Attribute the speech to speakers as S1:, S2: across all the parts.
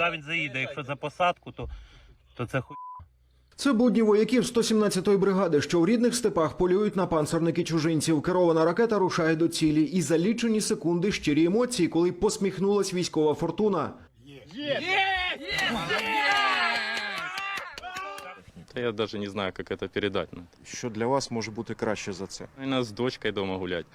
S1: куди він заїде. Якщо за посадку, то, то це хуй.
S2: Це будні вояків 117-ї бригади, що у рідних степах полюють на панцерники чужинців. Керована ракета рушає до цілі. І за лічені секунди щирі емоції, коли посміхнулась військова фортуна.
S3: Да я даже не знаю, как это передать. Ну,
S4: Що для вас може бути краще за це?
S3: Наверное, с дочкой дома гулять.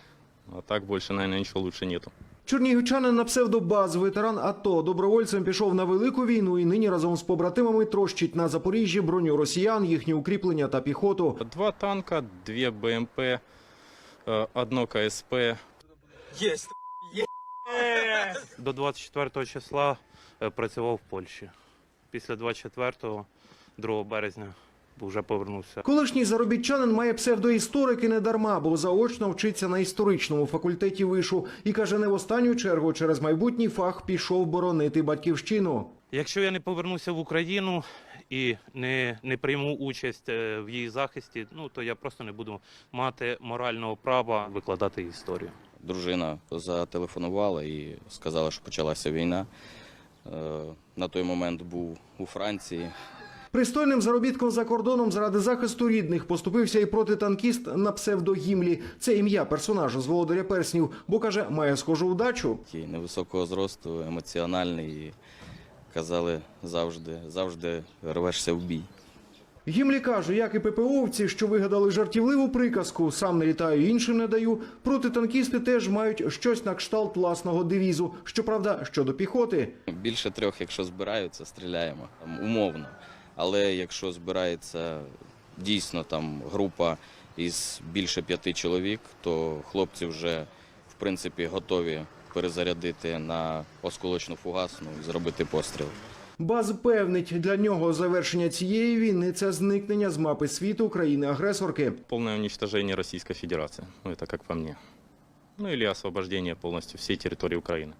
S3: А так больше, наверное, ничего лучше нету.
S2: Чернігівчанин на псевдобаз, ветеран АТО, добровольцем пішов на велику війну і нині разом з побратимами трощить на Запоріжжі броню росіян, їхні укріплення та піхоту.
S3: Два танка, две БМП, э, одно КСП.
S1: До 24 числа е, працював в Польщі. Після 24-го, 2 березня, вже повернувся.
S2: Колишній заробітчанин має псевдоісторик і не дарма, бо заочно вчиться на історичному факультеті вишу і каже, не в останню чергу через майбутній фах пішов боронити батьківщину.
S1: Якщо я не повернуся в Україну і не, не прийму участь е, в її захисті, ну то я просто не буду мати морального права викладати історію.
S5: Дружина зателефонувала і сказала, що почалася війна. Е, На той момент був у Франції.
S2: Пристойним заробітком за кордоном заради захисту рідних поступився і протитанкіст на псевдогімлі. Це ім'я персонажа з володаря перснів, бо каже, має схожу удачу.
S5: Такий невисокого зросту, емоціональний. І казали завжди, завжди рвешся в бій.
S2: Гімлі каже, як і ППОвці, що вигадали жартівливу приказку «сам не літаю, іншим не даю», протитанкісти теж мають щось на кшталт власного девізу. Щоправда, щодо піхоти.
S5: Більше трьох, якщо збираються, стріляємо там, умовно. Але якщо збирається дійсно там група із більше п'яти чоловік, то хлопці вже в принципі готові перезарядити на осколочну фугасну і зробити постріл.
S2: Баз певнить, для нього завершення цієї війни це зникнення з мапи світу країни-агресорки.
S3: Полное уничтожение Российской Федерации. Ну, это как по мне. Ну, или освобождение полностью всей территории Украины.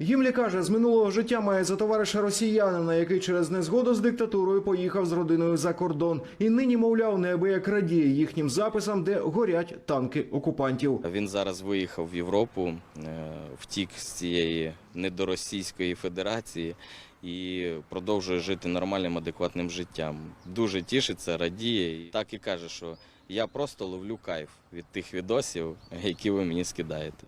S2: Гімлі каже, з минулого життя має за товариша росіянина, який через незгоду з диктатурою поїхав з родиною за кордон. І нині, мовляв, неабияк радіє їхнім записам, де горять танки окупантів.
S5: Він зараз виїхав в Європу, е, втік з цієї недоросійської федерації і продовжує жити нормальним, адекватним життям. Дуже тішиться, радіє так і каже, що я просто ловлю кайф від тих відосів, які ви мені скидаєте.